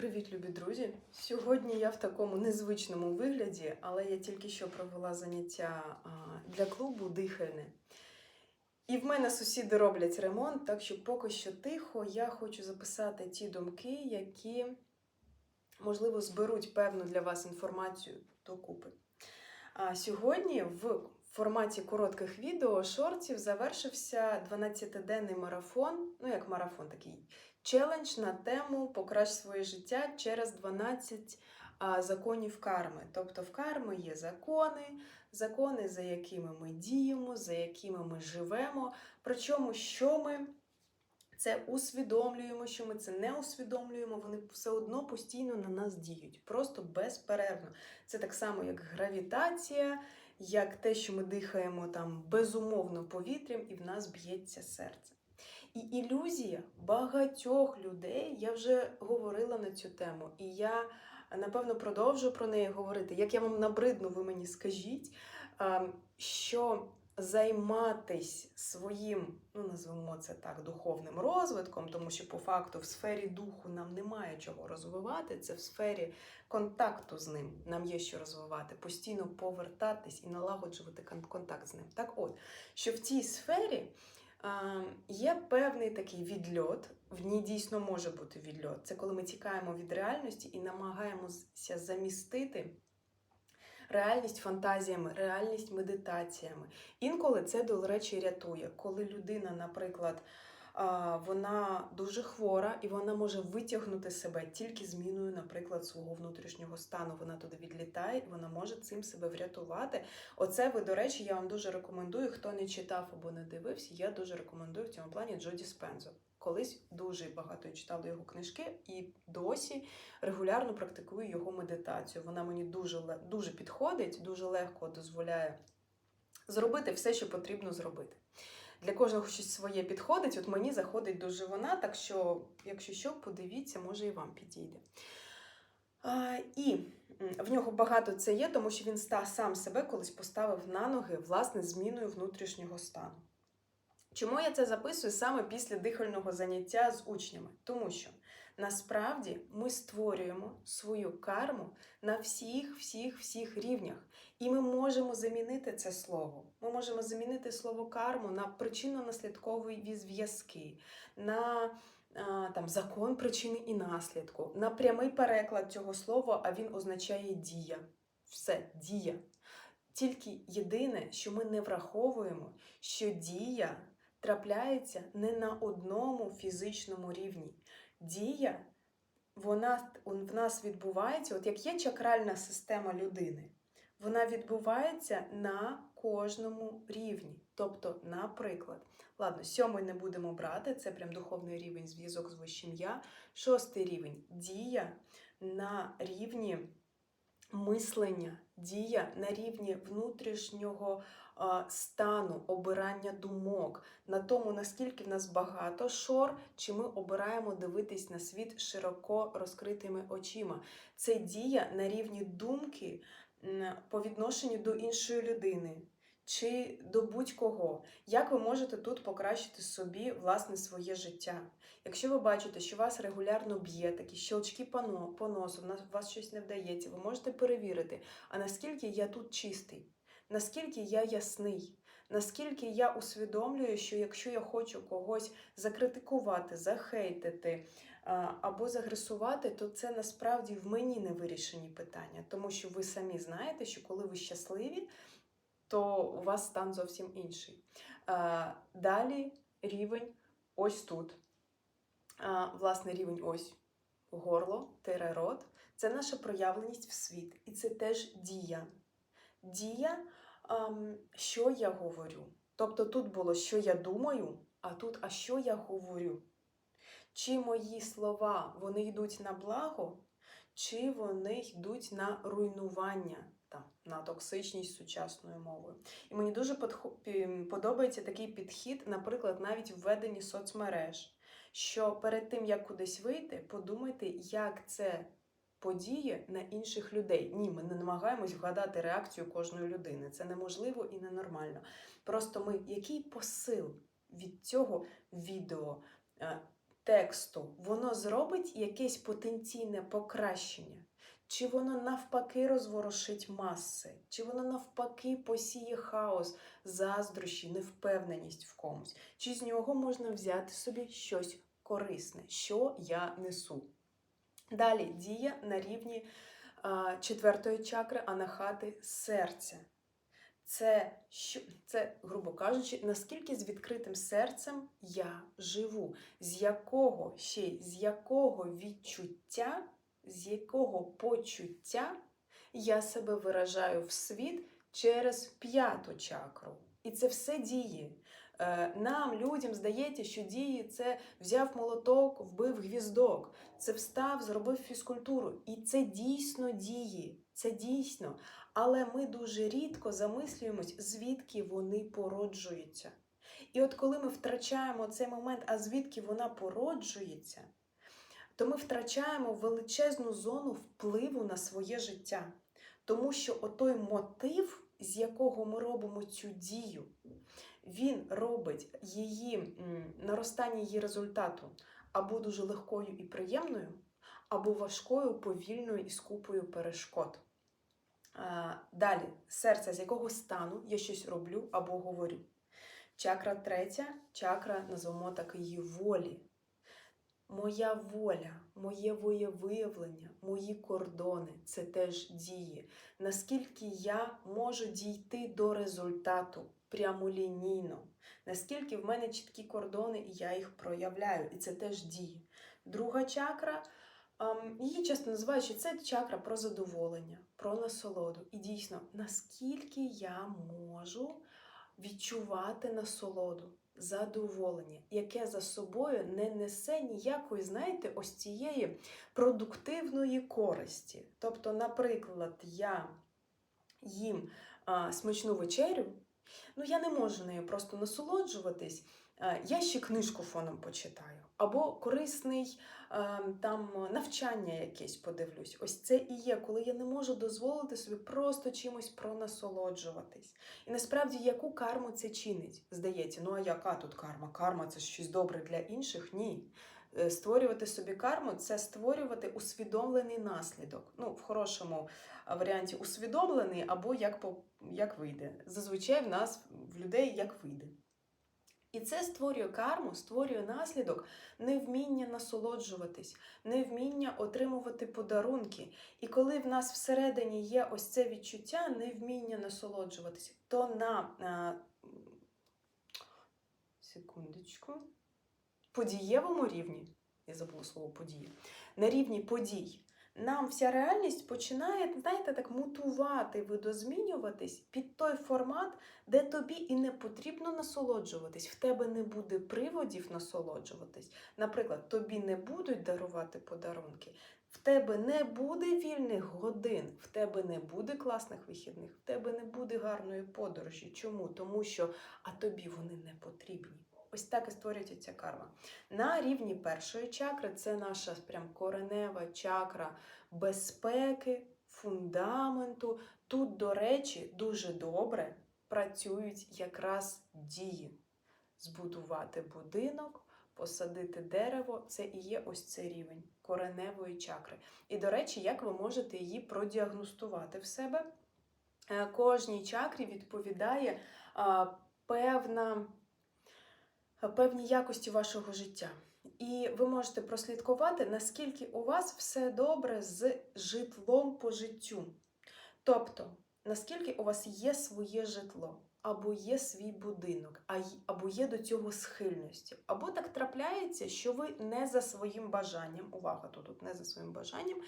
Привіт, любі друзі! Сьогодні я в такому незвичному вигляді, але я тільки що провела заняття для клубу дихальне. І в мене сусіди роблять ремонт, так що поки що тихо, я хочу записати ті думки, які, можливо, зберуть певну для вас інформацію докупи. А сьогодні в форматі коротких відео шортів завершився 12-денний марафон, ну як марафон такий челендж на тему Покращ своє життя через 12 а, законів карми. Тобто в карми є закони, закони, за якими ми діємо, за якими ми живемо. Причому, що ми це усвідомлюємо, що ми це не усвідомлюємо, вони все одно постійно на нас діють, просто безперервно. Це так само, як гравітація, як те, що ми дихаємо там безумовно повітрям, і в нас б'ється серце. І ілюзія багатьох людей, я вже говорила на цю тему, і я напевно продовжу про неї говорити. Як я вам набридну, ви мені скажіть, що займатись своїм, ну назвемо це так, духовним розвитком, тому що по факту в сфері духу нам немає чого розвивати, це в сфері контакту з ним нам є що розвивати, постійно повертатись і налагоджувати контакт з ним. Так от, що в цій сфері. А, Є певний такий відльот, в ній дійсно може бути відльот. Це коли ми тікаємо від реальності і намагаємося замістити реальність фантазіями, реальність медитаціями. Інколи це, до речі, рятує, коли людина, наприклад, вона дуже хвора і вона може витягнути себе тільки зміною, наприклад, свого внутрішнього стану. Вона туди відлітає, і вона може цим себе врятувати. Оце ви, до речі, я вам дуже рекомендую. Хто не читав або не дивився, я дуже рекомендую в цьому плані Джоді Спензо. Колись дуже багато читала його книжки і досі регулярно практикую його медитацію. Вона мені дуже дуже підходить, дуже легко дозволяє зробити все, що потрібно зробити. Для кожного щось своє підходить. От мені заходить дуже вона, так що, якщо що, подивіться, може і вам підійде. А, і в нього багато це є, тому що він сам себе колись поставив на ноги власне зміною внутрішнього стану. Чому я це записую саме після дихального заняття з учнями? Тому що насправді ми створюємо свою карму на всіх, всіх, всіх рівнях. І ми можемо замінити це слово. Ми можемо замінити слово карму на причинно-наслідкові зв'язки, на там, закон причини і наслідку, на прямий переклад цього слова, а він означає дія. Все, дія. Тільки єдине, що ми не враховуємо, що дія трапляється не на одному фізичному рівні. Дія, вона в нас відбувається, от як є чакральна система людини, вона відбувається на кожному рівні. Тобто, наприклад, ладно, сьомий не будемо брати, це прям духовний рівень, зв'язок з вищим я. Шостий рівень дія на рівні мислення, дія на рівні внутрішнього стану, обирання думок, на тому, наскільки в нас багато шор, чи ми обираємо дивитись на світ широко розкритими очима. Це дія на рівні думки по відношенню до іншої людини. Чи до будь-кого, як ви можете тут покращити собі власне своє життя? Якщо ви бачите, що вас регулярно б'є, такі щелчки по носу, на вас щось не вдається, ви можете перевірити, а наскільки я тут чистий, наскільки я ясний, наскільки я усвідомлюю, що якщо я хочу когось закритикувати, захейтити або загресувати, то це насправді в мені не вирішені питання, тому що ви самі знаєте, що коли ви щасливі, то у вас стан зовсім інший. Далі рівень ось тут. Власне, рівень ось горло, тире рот. Це наша проявленість в світ. І це теж дія. Дія, що я говорю. Тобто тут було, що я думаю, а тут, а що я говорю. Чи мої слова вони йдуть на благо, чи вони йдуть на руйнування, там, на токсичність сучасною мовою. І мені дуже подобається такий підхід, наприклад, навіть в веденні соцмереж, що перед тим, як кудись вийти, подумайте, як це подіє на інших людей. Ні, ми не намагаємось вгадати реакцію кожної людини. Це неможливо і ненормально. Просто ми, який посил від цього відео? е, тексту, воно зробить якесь потенційне покращення? Чи воно навпаки розворушить маси? Чи воно навпаки посіє хаос, заздрощі, невпевненість в комусь? Чи з нього можна взяти собі щось корисне, що я несу? Далі дія на рівні а, четвертої чакри анахати серця. Це, це, грубо кажучи, наскільки з відкритим серцем я живу, з якого ще з якого відчуття, з якого почуття я себе виражаю в світ через п'яту чакру. І це все діє. Е, Нам, людям, здається, що дії це взяв молоток, вбив гвіздок, це встав, зробив фізкультуру. І це дійсно діє. Це дійсно. Але ми дуже рідко замислюємось, звідки вони породжуються. І от коли ми втрачаємо цей момент, а звідки вона породжується, то ми втрачаємо величезну зону впливу на своє життя. Тому що отой мотив, з якого ми робимо цю дію, він робить її наростання її результату або дуже легкою і приємною, або важкою, повільною і скупою перешкод. Далі, серце, з якого стану я щось роблю або говорю. Чакра третя, чакра, назвемо так її волі. Моя воля, моє воєвиявлення, мої кордони це теж дії. Наскільки я можу дійти до результату прямолінійно, наскільки в мене чіткі кордони, і я їх проявляю, і це теж дії. Друга чакра, ем, її часто називають, що це чакра про задоволення, про насолоду. І дійсно, наскільки я можу відчувати насолоду, задоволення, яке за собою не несе ніякої, знаєте, ось цієї продуктивної користі. Тобто, наприклад, я їм а, смачну вечерю, ну я не можу нею просто насолоджуватись. А, Я ще книжку фоном почитаю, або корисний там навчання якесь подивлюсь. Ось це і є, коли я не можу дозволити собі просто чимось пронасолоджуватись. І насправді яку карму це чинить? Здається, ну а яка тут карма? Карма це щось добре для інших? Ні. Е, Створювати собі карму це створювати усвідомлений наслідок. Ну, в хорошому варіанті усвідомлений або як, по, як вийде. Зазвичай в нас, в людей, як вийде. І це створює карму, створює наслідок невміння насолоджуватись, невміння отримувати подарунки. І коли в нас всередині є ось це відчуття невміння насолоджуватись, то на а, секундочку, подієвому рівні, я забула слово події, на рівні подій, нам вся реальність починає, знаєте, так мутувати, видозмінюватись під той формат, де тобі і не потрібно насолоджуватись, в тебе не буде приводів насолоджуватись. Наприклад, тобі не будуть дарувати подарунки, в тебе не буде вільних годин, в тебе не буде класних вихідних, в тебе не буде гарної подорожі. Чому? Тому що а тобі вони не потрібні. Ось так і створюється ця карма. На рівні першої чакри це наша прям коренева чакра безпеки, фундаменту. Тут, до речі, дуже добре працюють якраз дії. Збудувати будинок, посадити дерево це і є ось цей рівень кореневої чакри. І, до речі, як ви можете її продіагностувати в себе? Е, Кожній чакрі відповідає певна певні якості вашого життя. І ви можете прослідкувати, наскільки у вас все добре з житлом по життю. Тобто, наскільки у вас є своє житло, або є свій будинок, або є до цього схильності. Або так трапляється, що ви не за своїм бажанням, увага, тут, тут не за своїм бажанням,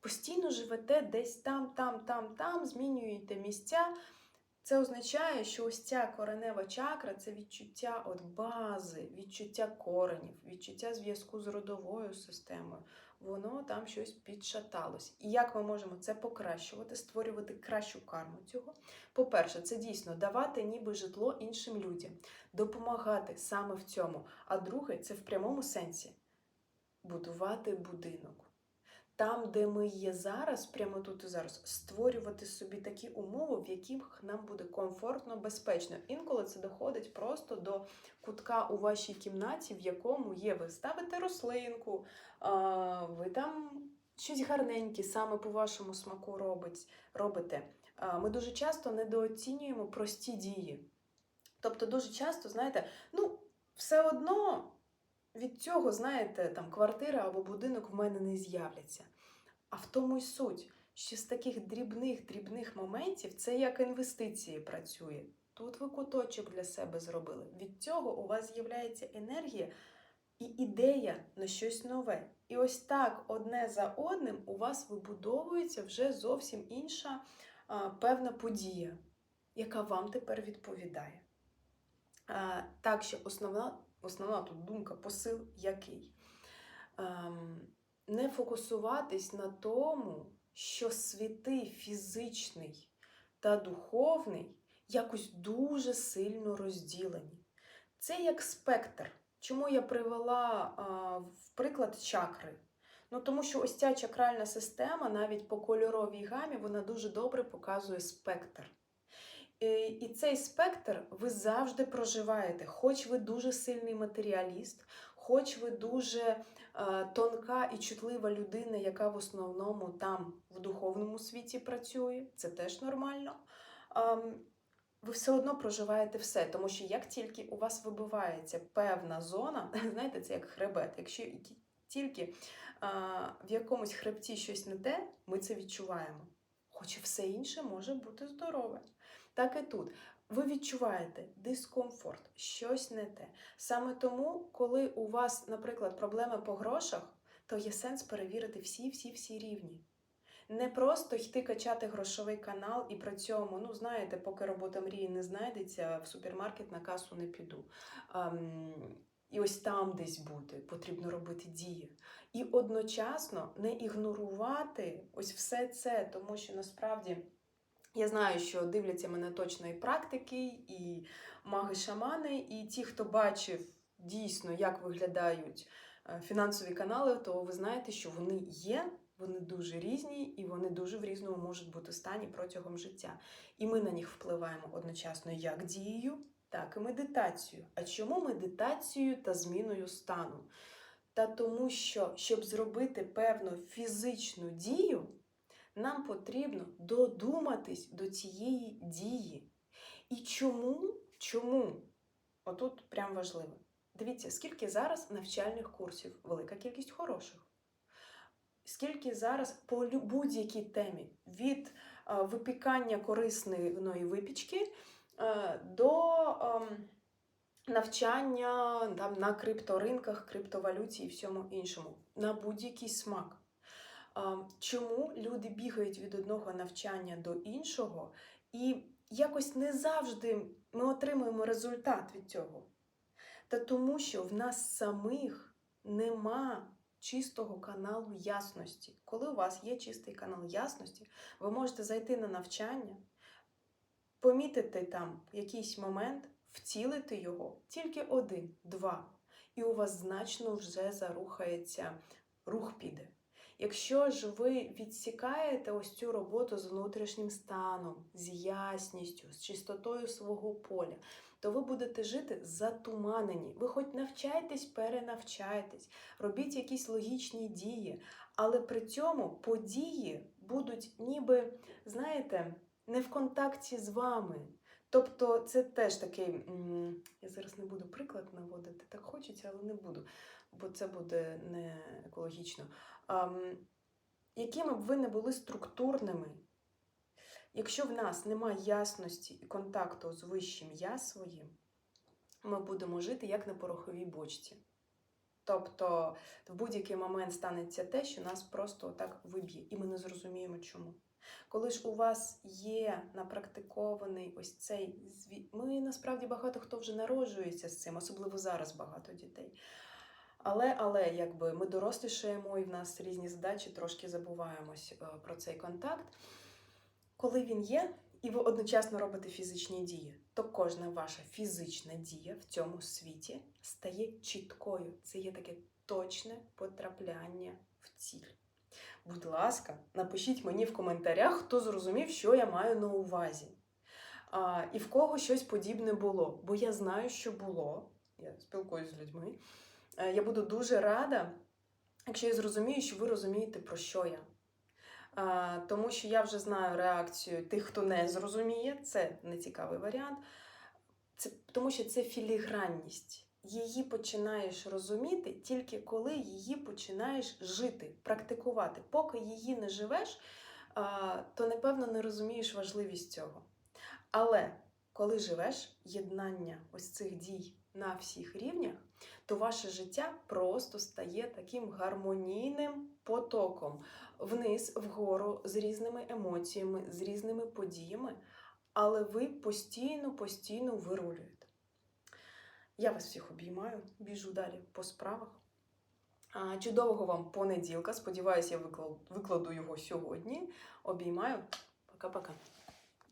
постійно живете десь там, там, там, там, змінюєте місця. Це означає, що ось ця коренева чакра це відчуття от бази, відчуття коренів, відчуття зв'язку з родовою системою. Воно там щось підшаталось. І як ми можемо це покращувати, створювати кращу карму цього? По-перше, це дійсно давати ніби житло іншим людям, допомагати саме в цьому. А друге, це в прямому сенсі будувати будинок. Там, де ми є зараз, прямо тут і зараз, створювати собі такі умови, в яких нам буде комфортно, безпечно. Інколи це доходить просто до кутка у вашій кімнаті, в якому є ви ставите рослинку, ви там щось гарненьке, саме по вашому смаку робить, робите. Ми дуже часто недооцінюємо прості дії. Тобто, дуже часто, знаєте, ну, все одно від цього, знаєте, там квартира або будинок в мене не з'являться. А в тому й суть, що з таких дрібних дрібних моментів це як інвестиції працює. Тут ви куточок для себе зробили. Від цього у вас з'являється енергія і ідея на щось нове. І ось так одне за одним у вас вибудовується вже зовсім інша а, певна подія, яка вам тепер відповідає. А, так що основна, основна тут думка, посил який? Ем, не фокусуватись на тому, що світи фізичний та духовний якось дуже сильно розділені. Це як спектр. Чому я привела а, в приклад чакри? Ну, тому що ось ця чакральна система, навіть по кольоровій гамі, вона дуже добре показує спектр. І, і цей спектр ви завжди проживаєте, хоч ви дуже сильний матеріаліст, хоч ви дуже е, тонка і чутлива людина, яка в основному там в духовному світі працює, це теж нормально. Ем, ви все одно проживаєте все, тому що як тільки у вас вибивається певна зона, знаєте, це як хребет. Якщо тільки а, в якомусь хребті щось не те, ми це відчуваємо. Хоча все інше може бути здорове. Так і тут. Ви відчуваєте дискомфорт, щось не те. Саме тому, коли у вас, наприклад, проблеми по грошах, то є сенс перевірити всі-всі-всі рівні. Не просто йти качати грошовий канал і при цьому, ну знаєте, поки робота мрії не знайдеться, в супермаркет на касу не піду. Ем, і ось там десь бути, потрібно робити дії. І одночасно не ігнорувати ось все це, тому що насправді. Я знаю, що дивляться мене точно і практики, і маги-шамани, і ті, хто бачив дійсно, як виглядають фінансові канали, то ви знаєте, що вони є, вони дуже різні і вони дуже в різному можуть бути стані протягом життя. І ми на них впливаємо одночасно як дією, так і медитацією. А чому медитацією та зміною стану? Та тому, що щоб зробити певну фізичну дію нам потрібно додуматись до цієї дії. І чому? Чому? Отут прям важливо. Дивіться, скільки зараз навчальних курсів, велика кількість хороших. Скільки зараз по будь-якій темі від а, випікання корисної випічки а, до а, навчання там, на крипторинках, криптовалюті і всьому іншому, на будь-який смак. Чому люди бігають від одного навчання до іншого, і якось не завжди ми отримуємо результат від цього? Та тому, що в нас самих нема чистого каналу ясності. Коли у вас є чистий канал ясності, ви можете зайти на навчання, помітити там якийсь момент, втілити його тільки один, два. І у вас значно вже зарухається, рух піде. Якщо ж ви відсікаєте ось цю роботу з внутрішнім станом, з ясністю, з чистотою свого поля, то ви будете жити затуманені. Ви хоч навчайтесь, перенавчайтесь, робіть якісь логічні дії, але при цьому події будуть ніби, знаєте, не в контакті з вами. Тобто це теж такий, я зараз не буду приклад наводити, так хочеться, але не буду, бо це буде не екологічно якими б ви не були структурними, якщо в нас немає ясності і контакту з вищим я своїм, ми будемо жити як на пороховій бочці. Тобто в будь-який момент станеться те, що нас просто так виб'є, і ми не зрозуміємо чому. Коли ж у вас є напрактикований ось цей звіт, ми насправді багато хто вже народжується з цим, особливо зараз багато дітей. Але, але якби ми дорослішаємо і в нас різні задачі, трошки забуваємось е, про цей контакт. Коли він є, і ви одночасно робите фізичні дії, то кожна ваша фізична дія в цьому світі стає чіткою. Це є таке точне потрапляння в ціль. Будь ласка, напишіть мені в коментарях, хто зрозумів, що я маю на увазі. А, і в кого щось подібне було. Бо я знаю, що було. Я спілкуюся з людьми. Е, Я буду дуже рада, якщо я зрозумію, що ви розумієте, про що я. А, тому що я вже знаю реакцію тих, хто не зрозуміє. Це не цікавий варіант. Це, тому що це філігранність. Її починаєш розуміти тільки коли її починаєш жити, практикувати. Поки її не живеш, то напевно не розумієш важливість цього. Але коли живеш єднання ось цих дій на всіх рівнях, то ваше життя просто стає таким гармонійним потоком вниз, вгору, з різними емоціями, з різними подіями, але ви постійно, постійно вирулюєте. Я вас всіх обіймаю, біжу далі по справах. Чудового вам понеділка. Сподіваюся, я викладу його сьогодні. Обіймаю. Пока-пока.